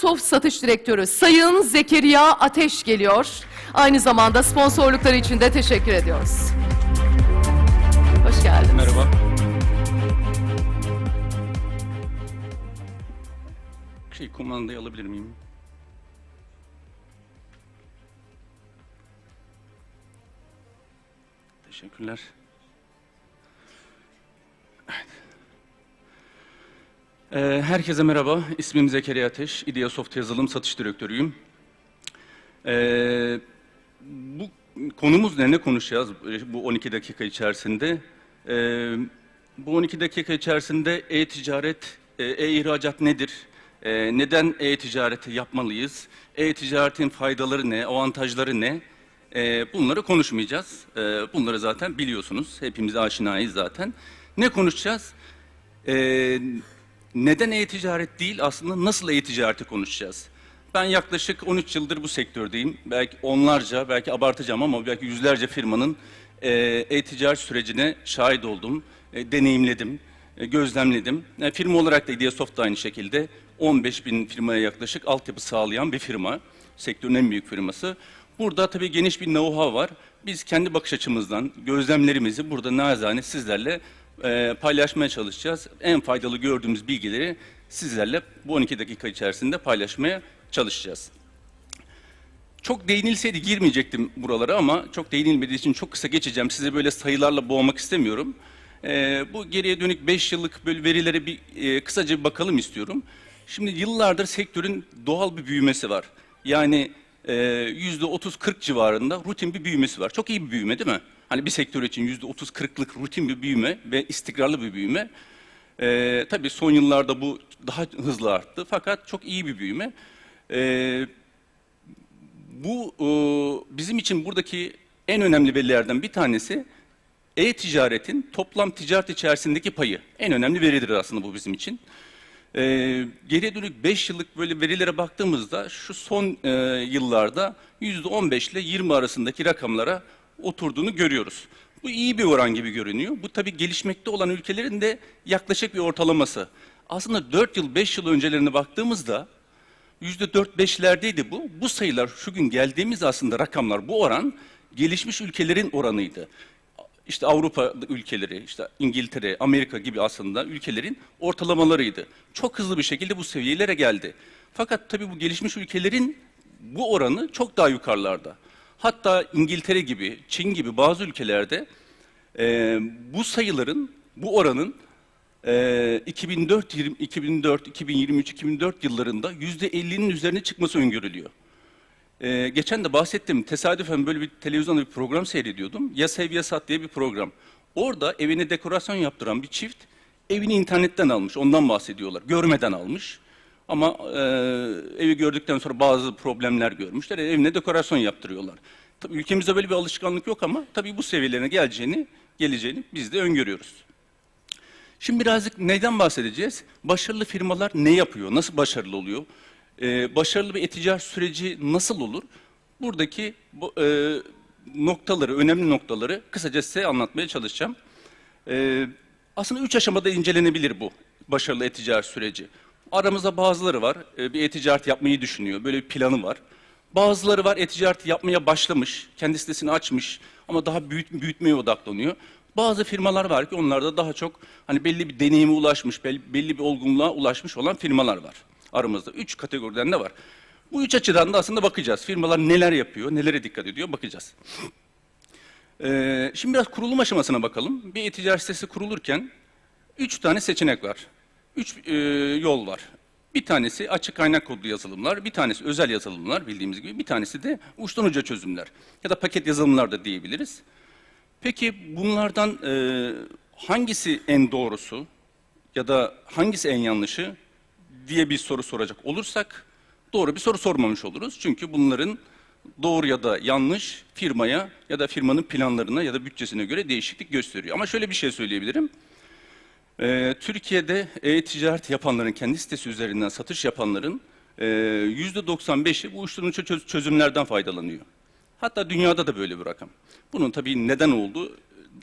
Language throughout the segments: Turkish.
Soft Satış Direktörü Sayın Zekeriya Ateş geliyor. Aynı zamanda sponsorlukları için de teşekkür ediyoruz. Hoş geldiniz. Merhaba. Şey kumandayı alabilir miyim? Teşekkürler. Herkese merhaba. İsmim Zekeriya Ateş. Ideasoft Yazılım Satış Direktörüyüm. Ee, bu konumuz ne? Ne konuşacağız bu 12 dakika içerisinde? Ee, bu 12 dakika içerisinde e-ticaret, e, e-ihracat nedir? Neden e-ticareti yapmalıyız? E-ticaretin faydaları ne? Avantajları ne? Bunları konuşmayacağız. Bunları zaten biliyorsunuz. Hepimiz aşinayız zaten. Ne konuşacağız? E, neden e-ticaret değil aslında nasıl e-ticareti konuşacağız? Ben yaklaşık 13 yıldır bu sektördeyim. Belki onlarca, belki abartacağım ama belki yüzlerce firmanın e, e-ticaret sürecine şahit oldum, e, deneyimledim, e, gözlemledim. E, firma olarak da Ideasoft da aynı şekilde 15 bin firmaya yaklaşık altyapı sağlayan bir firma. Sektörün en büyük firması. Burada tabii geniş bir know-how var. Biz kendi bakış açımızdan gözlemlerimizi burada nazane sizlerle e, paylaşmaya çalışacağız. En faydalı gördüğümüz bilgileri sizlerle bu 12 dakika içerisinde paylaşmaya çalışacağız. Çok değinilseydi girmeyecektim buralara ama çok değinilmediği için çok kısa geçeceğim. Sizi böyle sayılarla boğmak istemiyorum. Ee, bu geriye dönük 5 yıllık böyle verilere bir e, kısaca bir bakalım istiyorum. Şimdi yıllardır sektörün doğal bir büyümesi var. Yani e, yüzde 30-40 civarında rutin bir büyümesi var. Çok iyi bir büyüme değil mi? Hani bir sektör için yüzde 30-40'lık rutin bir büyüme ve istikrarlı bir büyüme. Ee, tabii son yıllarda bu daha hızlı arttı fakat çok iyi bir büyüme. Ee, bu e, bizim için buradaki en önemli verilerden bir tanesi e-ticaretin toplam ticaret içerisindeki payı. En önemli veridir aslında bu bizim için. Ee, geriye dönük 5 yıllık böyle verilere baktığımızda şu son e, yıllarda %15 ile 20 arasındaki rakamlara oturduğunu görüyoruz. Bu iyi bir oran gibi görünüyor. Bu tabii gelişmekte olan ülkelerin de yaklaşık bir ortalaması. Aslında 4 yıl, 5 yıl öncelerine baktığımızda %4-5'lerdeydi bu. Bu sayılar şu gün geldiğimiz aslında rakamlar, bu oran gelişmiş ülkelerin oranıydı. İşte Avrupa ülkeleri, işte İngiltere, Amerika gibi aslında ülkelerin ortalamalarıydı. Çok hızlı bir şekilde bu seviyelere geldi. Fakat tabii bu gelişmiş ülkelerin bu oranı çok daha yukarılarda. Hatta İngiltere gibi, Çin gibi bazı ülkelerde e, bu sayıların, bu oranın e, 2004, 20, 2004, 2023, 2004 yıllarında yüzde 50'nin üzerine çıkması öngörülüyor. E, geçen de bahsettim, tesadüfen böyle bir televizyonda bir program seyrediyordum. Ya Sev Ya Sat diye bir program. Orada evine dekorasyon yaptıran bir çift evini internetten almış, ondan bahsediyorlar. Görmeden almış. Ama e, evi gördükten sonra bazı problemler görmüşler. E, evine dekorasyon yaptırıyorlar. Tabii ülkemizde böyle bir alışkanlık yok ama tabii bu seviyelerine geleceğini, geleceğini biz de öngörüyoruz. Şimdi birazcık neyden bahsedeceğiz? Başarılı firmalar ne yapıyor? Nasıl başarılı oluyor? Ee, başarılı bir eticaret süreci nasıl olur? Buradaki bu, e, noktaları, önemli noktaları kısaca size anlatmaya çalışacağım. Ee, aslında üç aşamada incelenebilir bu başarılı eticaret süreci. Aramızda bazıları var, e, bir e-ticaret yapmayı düşünüyor, böyle bir planı var. Bazıları var, e-ticaret yapmaya başlamış, kendi sitesini açmış ama daha büyüt, büyütmeye odaklanıyor. Bazı firmalar var ki onlarda daha çok hani belli bir deneyime ulaşmış, belli, belli bir olgunluğa ulaşmış olan firmalar var aramızda. Üç kategoriden de var. Bu üç açıdan da aslında bakacağız. Firmalar neler yapıyor, nelere dikkat ediyor bakacağız. Ee, şimdi biraz kurulum aşamasına bakalım. Bir e-ticaret sitesi kurulurken üç tane seçenek var. Üç e, yol var. Bir tanesi açık kaynak kodlu yazılımlar, bir tanesi özel yazılımlar bildiğimiz gibi, bir tanesi de uçtan uca çözümler ya da paket yazılımlar da diyebiliriz. Peki bunlardan e, hangisi en doğrusu ya da hangisi en yanlışı diye bir soru soracak olursak doğru bir soru sormamış oluruz. Çünkü bunların doğru ya da yanlış firmaya ya da firmanın planlarına ya da bütçesine göre değişiklik gösteriyor. Ama şöyle bir şey söyleyebilirim. Ee, Türkiye'de e-ticaret yapanların, kendi sitesi üzerinden satış yapanların e, %95'i bu çöz- çözümlerden faydalanıyor. Hatta dünyada da böyle bir rakam. Bunun tabii neden olduğu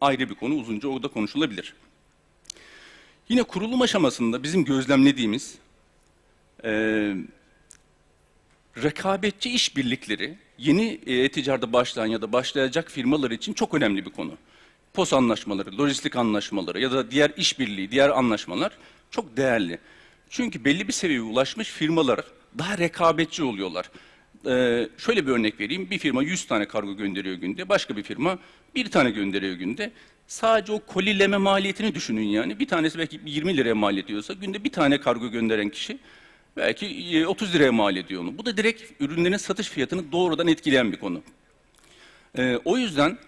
ayrı bir konu, uzunca o da konuşulabilir. Yine kurulum aşamasında bizim gözlemlediğimiz e, rekabetçi işbirlikleri yeni e, e-ticarda başlayan ya da başlayacak firmalar için çok önemli bir konu. POS anlaşmaları, lojistik anlaşmaları ya da diğer işbirliği, diğer anlaşmalar çok değerli. Çünkü belli bir seviyeye ulaşmış firmalar daha rekabetçi oluyorlar. Ee, şöyle bir örnek vereyim. Bir firma 100 tane kargo gönderiyor günde. Başka bir firma bir tane gönderiyor günde. Sadece o kolileme maliyetini düşünün yani. Bir tanesi belki 20 liraya mal ediyorsa günde bir tane kargo gönderen kişi belki e, 30 liraya mal ediyor onu. Bu da direkt ürünlerin satış fiyatını doğrudan etkileyen bir konu. Ee, o yüzden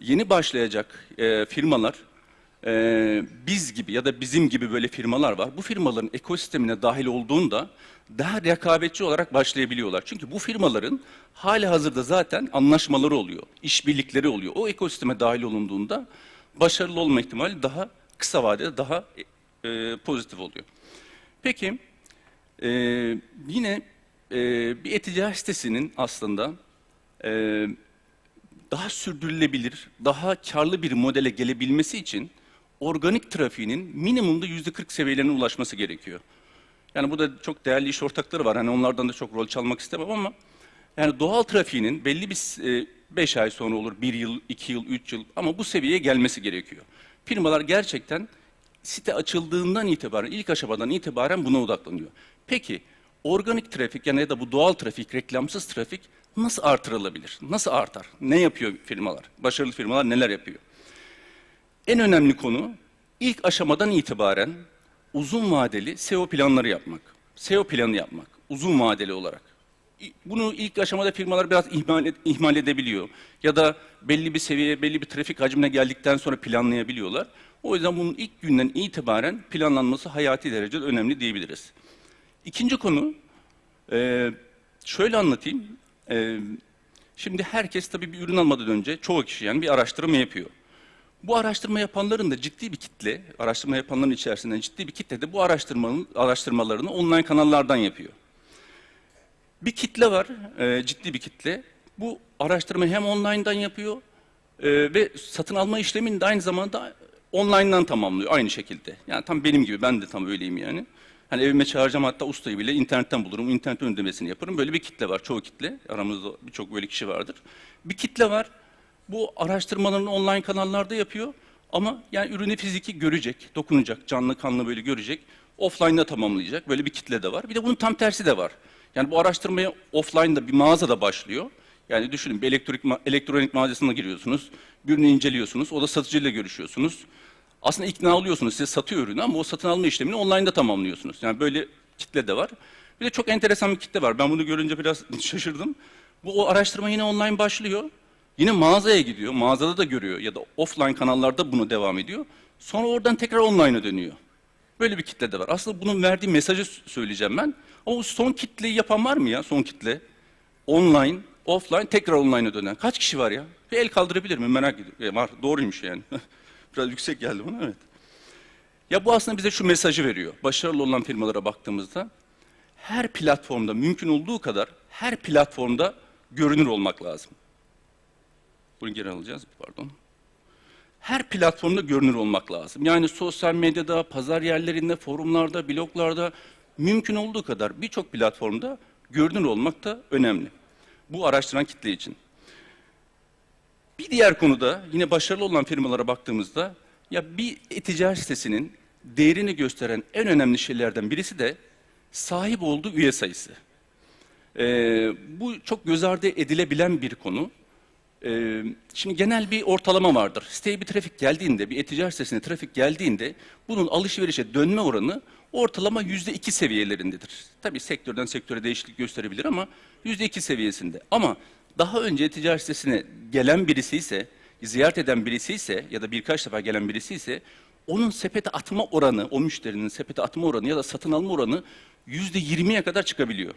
yeni başlayacak e, firmalar e, biz gibi ya da bizim gibi böyle firmalar var. Bu firmaların ekosistemine dahil olduğunda daha rekabetçi olarak başlayabiliyorlar. Çünkü bu firmaların hali hazırda zaten anlaşmaları oluyor, işbirlikleri oluyor. O ekosisteme dahil olunduğunda başarılı olma ihtimali daha kısa vadede daha e, pozitif oluyor. Peki e, yine e, bir e-ticaret sitesinin aslında e, daha sürdürülebilir, daha karlı bir modele gelebilmesi için organik trafiğinin minimumda yüzde 40 seviyelerine ulaşması gerekiyor. Yani burada çok değerli iş ortakları var. Hani onlardan da çok rol çalmak istemem ama yani doğal trafiğinin belli bir 5 ay sonra olur, 1 yıl, 2 yıl, 3 yıl ama bu seviyeye gelmesi gerekiyor. Firmalar gerçekten site açıldığından itibaren, ilk aşamadan itibaren buna odaklanıyor. Peki organik trafik yani ya da bu doğal trafik, reklamsız trafik nasıl artırılabilir? Nasıl artar? Ne yapıyor firmalar? Başarılı firmalar neler yapıyor? En önemli konu ilk aşamadan itibaren uzun vadeli SEO planları yapmak. SEO planı yapmak uzun vadeli olarak. Bunu ilk aşamada firmalar biraz ihmal, ed- ihmal edebiliyor. Ya da belli bir seviyeye, belli bir trafik hacmine geldikten sonra planlayabiliyorlar. O yüzden bunun ilk günden itibaren planlanması hayati derecede önemli diyebiliriz. İkinci konu, şöyle anlatayım. E, şimdi herkes tabii bir ürün almadan önce çoğu kişi yani bir araştırma yapıyor. Bu araştırma yapanların da ciddi bir kitle, araştırma yapanların içerisinden ciddi bir kitle de bu araştırmanın araştırmalarını online kanallardan yapıyor. Bir kitle var, e, ciddi bir kitle. Bu araştırmayı hem online'dan yapıyor e, ve satın alma işlemini de aynı zamanda online'dan tamamlıyor aynı şekilde. Yani tam benim gibi, ben de tam öyleyim yani. Hani evime çağıracağım hatta ustayı bile internetten bulurum, internet ödemesini yaparım. Böyle bir kitle var, çoğu kitle. Aramızda birçok böyle kişi vardır. Bir kitle var, bu araştırmalarını online kanallarda yapıyor ama yani ürünü fiziki görecek, dokunacak, canlı kanlı böyle görecek. Offline'da tamamlayacak. Böyle bir kitle de var. Bir de bunun tam tersi de var. Yani bu araştırmaya offline'da bir mağazada başlıyor. Yani düşünün bir elektrik elektronik mağazasına giriyorsunuz. Ürünü inceliyorsunuz. O da satıcıyla görüşüyorsunuz. Aslında ikna oluyorsunuz. Size satıyor ürünü ama o satın alma işlemini online'da tamamlıyorsunuz. Yani böyle kitle de var. Bir de çok enteresan bir kitle var. Ben bunu görünce biraz şaşırdım. Bu o araştırma yine online başlıyor. Yine mağazaya gidiyor. Mağazada da görüyor ya da offline kanallarda bunu devam ediyor. Sonra oradan tekrar online'a dönüyor. Böyle bir kitle de var. Aslında bunun verdiği mesajı söyleyeceğim ben. Ama son kitleyi yapan var mı ya? Son kitle. Online, offline, tekrar online'a dönen. Kaç kişi var ya? Bir el kaldırabilir mi? Merak ediyorum. E, var. Doğruymuş yani. Biraz yüksek geldi bana. Evet. Ya bu aslında bize şu mesajı veriyor. Başarılı olan firmalara baktığımızda her platformda mümkün olduğu kadar her platformda görünür olmak lazım. Bunu geri alacağız, pardon. Her platformda görünür olmak lazım. Yani sosyal medyada, pazar yerlerinde, forumlarda, bloglarda mümkün olduğu kadar birçok platformda görünür olmak da önemli. Bu araştıran kitle için. Bir diğer konuda yine başarılı olan firmalara baktığımızda ya bir e-ticaret sitesinin değerini gösteren en önemli şeylerden birisi de sahip olduğu üye sayısı. Ee, bu çok göz ardı edilebilen bir konu. Ee, şimdi genel bir ortalama vardır. Siteye bir trafik geldiğinde, bir e-ticaret sitesine trafik geldiğinde bunun alışverişe dönme oranı ortalama yüzde iki seviyelerindedir. Tabii sektörden sektöre değişiklik gösterebilir ama yüzde iki seviyesinde. Ama daha önce e-ticaret sitesine gelen birisi ise, ziyaret eden birisi ise ya da birkaç defa gelen birisi ise onun sepete atma oranı, o müşterinin sepete atma oranı ya da satın alma oranı yüzde yirmiye kadar çıkabiliyor.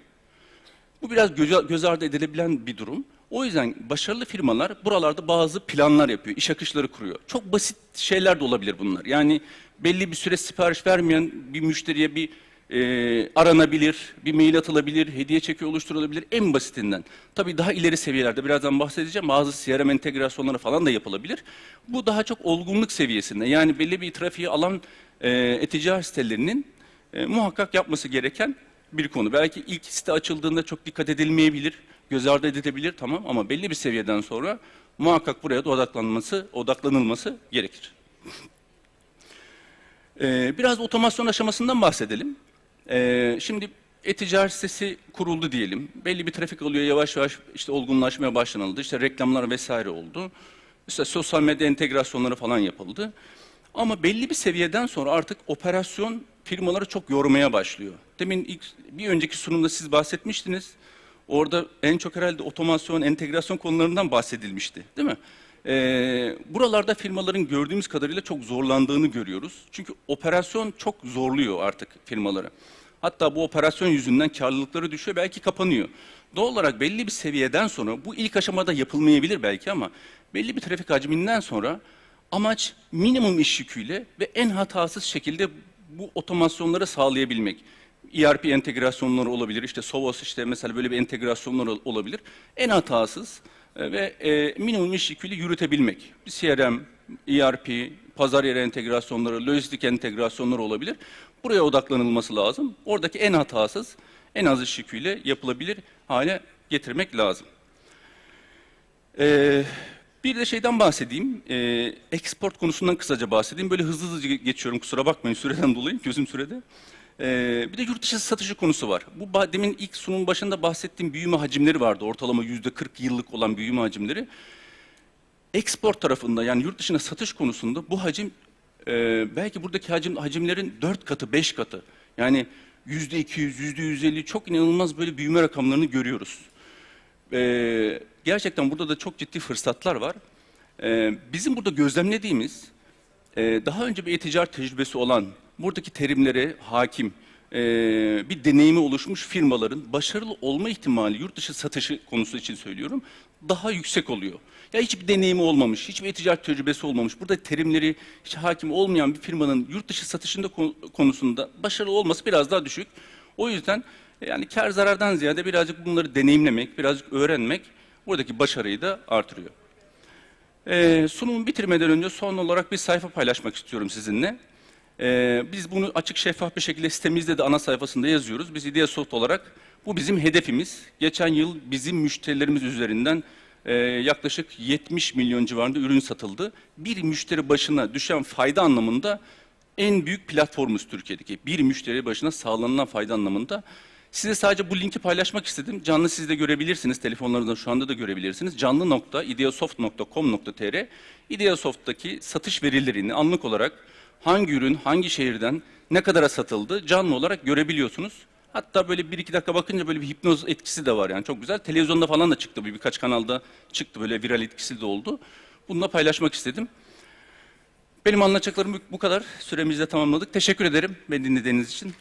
Bu biraz göz, göz ardı edilebilen bir durum. O yüzden başarılı firmalar buralarda bazı planlar yapıyor, iş akışları kuruyor. Çok basit şeyler de olabilir bunlar. Yani belli bir süre sipariş vermeyen bir müşteriye bir e, aranabilir, bir mail atılabilir, hediye çeki oluşturulabilir en basitinden. Tabii daha ileri seviyelerde birazdan bahsedeceğim bazı CRM entegrasyonları falan da yapılabilir. Bu daha çok olgunluk seviyesinde yani belli bir trafiği alan e, e-ticaret sitelerinin e, muhakkak yapması gereken bir konu. Belki ilk site açıldığında çok dikkat edilmeyebilir, göz ardı edilebilir tamam ama belli bir seviyeden sonra muhakkak buraya da odaklanması, odaklanılması gerekir. Ee, biraz otomasyon aşamasından bahsedelim. Ee, şimdi e-ticaret sitesi kuruldu diyelim. Belli bir trafik alıyor yavaş yavaş işte olgunlaşmaya başlanıldı. İşte reklamlar vesaire oldu. İşte sosyal medya entegrasyonları falan yapıldı. Ama belli bir seviyeden sonra artık operasyon firmaları çok yormaya başlıyor. Demin ilk, bir önceki sunumda siz bahsetmiştiniz. Orada en çok herhalde otomasyon, entegrasyon konularından bahsedilmişti, değil mi? Ee, buralarda firmaların gördüğümüz kadarıyla çok zorlandığını görüyoruz. Çünkü operasyon çok zorluyor artık firmaları. Hatta bu operasyon yüzünden karlılıkları düşüyor, belki kapanıyor. Doğal olarak belli bir seviyeden sonra, bu ilk aşamada yapılmayabilir belki ama belli bir trafik hacminden sonra amaç minimum iş yüküyle ve en hatasız şekilde bu otomasyonları sağlayabilmek. ERP entegrasyonları olabilir, işte Sovos işte mesela böyle bir entegrasyonlar ol- olabilir. En hatasız e, ve e, minimum iş yüküyle yürütebilmek. CRM, ERP, pazar yeri entegrasyonları, lojistik entegrasyonları olabilir. Buraya odaklanılması lazım. Oradaki en hatasız, en az iş yüküyle yapılabilir hale getirmek lazım. Ee, bir de şeyden bahsedeyim. Ee, export konusundan kısaca bahsedeyim. Böyle hızlı hızlı geçiyorum kusura bakmayın süreden dolayı gözüm sürede. Ee, bir de yurt dışı satışı konusu var. Bu demin ilk sunum başında bahsettiğim büyüme hacimleri vardı. Ortalama yüzde 40 yıllık olan büyüme hacimleri. Export tarafında yani yurt dışına satış konusunda bu hacim e, belki buradaki hacim hacimlerin 4 katı, 5 katı. Yani yüzde 200, yüzde 150 çok inanılmaz böyle büyüme rakamlarını görüyoruz. Ee, gerçekten burada da çok ciddi fırsatlar var. Ee, bizim burada gözlemlediğimiz, e, daha önce bir e-ticaret tecrübesi olan, buradaki terimlere hakim, e, bir deneyimi oluşmuş firmaların başarılı olma ihtimali yurt dışı satışı konusu için söylüyorum, daha yüksek oluyor. Ya hiçbir deneyimi olmamış, hiçbir e-ticaret tecrübesi olmamış, burada terimleri hiç hakim olmayan bir firmanın yurt dışı satışında konu- konusunda başarılı olması biraz daha düşük. O yüzden yani kar zarardan ziyade birazcık bunları deneyimlemek, birazcık öğrenmek buradaki başarıyı da artırıyor. Ee, sunumu bitirmeden önce son olarak bir sayfa paylaşmak istiyorum sizinle. Ee, biz bunu açık şeffaf bir şekilde sitemizde de ana sayfasında yazıyoruz. Biz İdeasoft olarak bu bizim hedefimiz. Geçen yıl bizim müşterilerimiz üzerinden e, yaklaşık 70 milyon civarında ürün satıldı. Bir müşteri başına düşen fayda anlamında en büyük platformumuz Türkiye'deki. Bir müşteri başına sağlanılan fayda anlamında. Size sadece bu linki paylaşmak istedim. Canlı siz de görebilirsiniz. Telefonlarınızda şu anda da görebilirsiniz. Canlı nokta ideasoft.com.tr Ideasoft'taki satış verilerini anlık olarak hangi ürün, hangi şehirden ne kadara satıldı canlı olarak görebiliyorsunuz. Hatta böyle bir iki dakika bakınca böyle bir hipnoz etkisi de var yani çok güzel. Televizyonda falan da çıktı bir birkaç kanalda çıktı böyle viral etkisi de oldu. Bununla paylaşmak istedim. Benim anlatacaklarım bu kadar. Süremizi de tamamladık. Teşekkür ederim beni dinlediğiniz için.